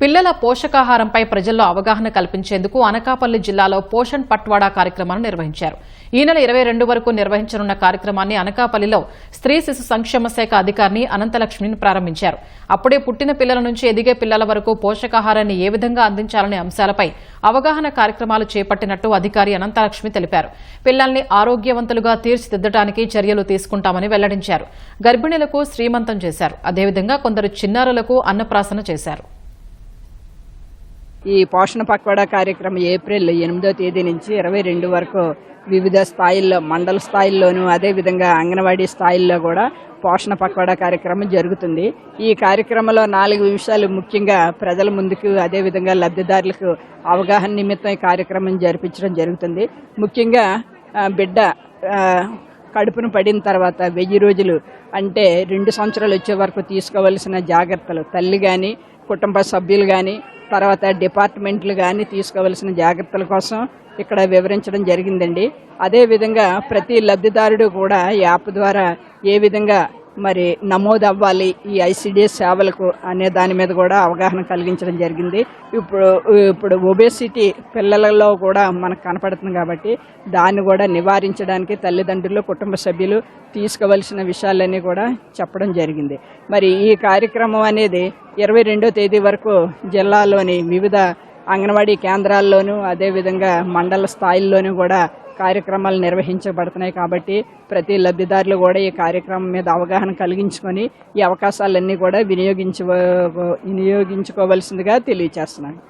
పిల్లల పోషకాహారంపై ప్రజల్లో అవగాహన కల్పించేందుకు అనకాపల్లి జిల్లాలో పోషణ్ పట్వాడా కార్యక్రమాన్ని నిర్వహించారు. ఈ నెల ఇరవై రెండు వరకు నిర్వహించనున్న కార్యక్రమాన్ని అనకాపల్లిలో స్త్రీ శిశు సంక్షేమ శాఖ అధికారిని అనంతలక్ష్మిని ప్రారంభించారు. అప్పుడే పుట్టిన పిల్లల నుంచి ఎదిగే పిల్లల వరకు పోషకాహారాన్ని ఏ విధంగా అందించాలనే అంశాలపై అవగాహన కార్యక్రమాలు చేపట్టినట్టు అధికారి అనంతలక్ష్మి తెలిపారు. పిల్లల్ని ఆరోగ్యవంతులుగా తీర్చిదిద్దడానికి చర్యలు తీసుకుంటామని వెల్లడించారు. గర్భిణులకు శ్రీమంతం చేశారు. అదేవిధంగా కొందరు చిన్నారులకు అన్నప్రాసన చేశారు. ఈ పోషణ పక్వాడా కార్యక్రమం ఏప్రిల్ ఎనిమిదో తేదీ నుంచి ఇరవై రెండు వరకు వివిధ స్థాయిల్లో మండల స్థాయిల్లోనూ అదేవిధంగా అంగన్వాడీ స్థాయిల్లో కూడా పోషణ పక్వాడా కార్యక్రమం జరుగుతుంది. ఈ కార్యక్రమంలో నాలుగు విషయాలు ముఖ్యంగా ప్రజల ముందుకు అదేవిధంగా లబ్ధిదారులకు అవగాహన నిమిత్తం ఈ కార్యక్రమం జరిపించడం జరుగుతుంది. ముఖ్యంగా బిడ్డ కడుపును పడిన తర్వాత వెయ్యి రోజులు అంటే రెండు సంవత్సరాలు వచ్చే వరకు తీసుకోవలసిన జాగ్రత్తలు తల్లి కానీ కుటుంబ సభ్యులు కానీ తర్వాత డిపార్ట్మెంట్లు కానీ తీసుకోవలసిన జాగ్రత్తల కోసం ఇక్కడ వివరించడం జరిగిందండి. అదేవిధంగా ప్రతి లబ్ధిదారుడు కూడా యాప్ ద్వారా ఏ విధంగా మరి నమోదు అవ్వాలి ఈ ఐసిడిఎస్ సేవలకు అనే దాని మీద కూడా అవగాహన కలిగించడం జరిగింది. ఇప్పుడు ఇప్పుడు ఒబేసిటీ పిల్లలలో కూడా మనకు కనపడుతుంది కాబట్టి దాన్ని కూడా నివారించడానికి తల్లిదండ్రులు కుటుంబ సభ్యులు తీసుకోవలసిన విషయాలన్నీ కూడా చెప్పడం జరిగింది. మరి ఈ కార్యక్రమం అనేది ఇరవై రెండో తేదీ వరకు జిల్లాలోని వివిధ అంగన్వాడీ కేంద్రాల్లోనూ అదేవిధంగా మండల స్థాయిల్లోనూ కూడా కార్యక్రమాలు నిర్వహించబడుతున్నాయి కాబట్టి ప్రతి లబ్ధిదారులు కూడా ఈ కార్యక్రమం మీద అవగాహన కలిగించుకొని ఈ అవకాశాలన్నీ కూడా వినియోగించు వినియోగించుకోవాల్సిందిగా తెలియచేస్తున్నాను.